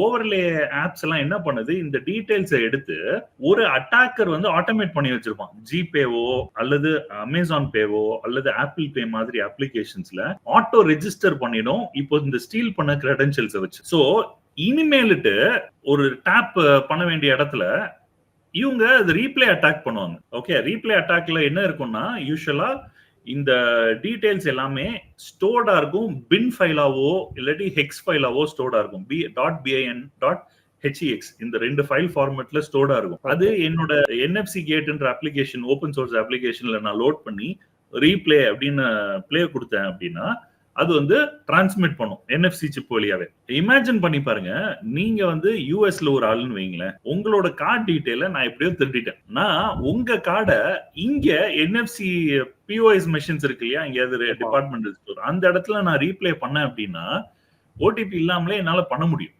Overlay apps எல்லாம் என்ன பண்ணுது? இந்த டீடைல்ஸை எடுத்து ஒரு அட்டாக்கர் வந்து ஆட்டோமேட் பண்ணி வச்சிருப்பான். ஜிபேவோ அல்லது அமேசான் பேவோ அல்லது ஆப்பிள் பே மாதிரி அப்ளிகேஷன்ஸ்ல ஆட்டோ ரெஜிஸ்டர் பண்ணிடும். இப்போ இந்த ஸ்டீல் பண்ண கிரெடென்ஷியல்ஸை வச்சு. ஸோ இனிமேலிட்டு ஒரு டேப் பண்ண வேண்டிய இடத்துல இவங்க ரீப்ளே அட்டாக் பண்ணுவாங்க. ஓகே ரீப்ளே அட்டாக்ல என்ன இருக்கும்னா யூஸ்வலா இந்த டீடைல்ஸ் எல்லாமே ஸ்டோர்டா இருக்கும் பின் ஃபைலாவோ இல்லாட்டி ஹெக்ஸ் ஃபைலாவோ ஸ்டோர்டா இருக்கும். B dot BIN dot HEX இந்த ரெண்டு ஃபைல் ஃபார்மேட்ல ஸ்டோர்டா இருக்கும். அது என்னோட என்எஃப்சி கேட்ன்ற அப்ளிகேஷன் ஓப்பன் சோர்ஸ் அப்ளிகேஷன்ல நான் லோட் பண்ணி ரீப்ளே அப்படின்னு பிளே கொடுத்தேன் அப்படின்னா அது வந்து டிரான்ஸ்மிட் பண்ணும் என்எஃப்சி சிப் வழியாவே. இமேஜின் பண்ணி பாருங்க நீங்க வந்து யூஎஸ்ல ஒரு ஆளுன்னு வைங்களேன் உங்களோட கார்டு டீட்டெயில நான் எப்படியோ திருடிட்டேன். நான் உங்க கார்டை இங்க என்எஃப்சி பிஓஎஸ் மெஷின்ஸ் இருக்கு இல்லையா எங்கேயாவது டிபார்ட்மெண்ட் ஸ்டோர் அந்த இடத்துல நான் ரீப்ளே பண்ணேன் அப்படின்னா ஓடிபி இல்லாமலே என்னால பண்ண முடியும்.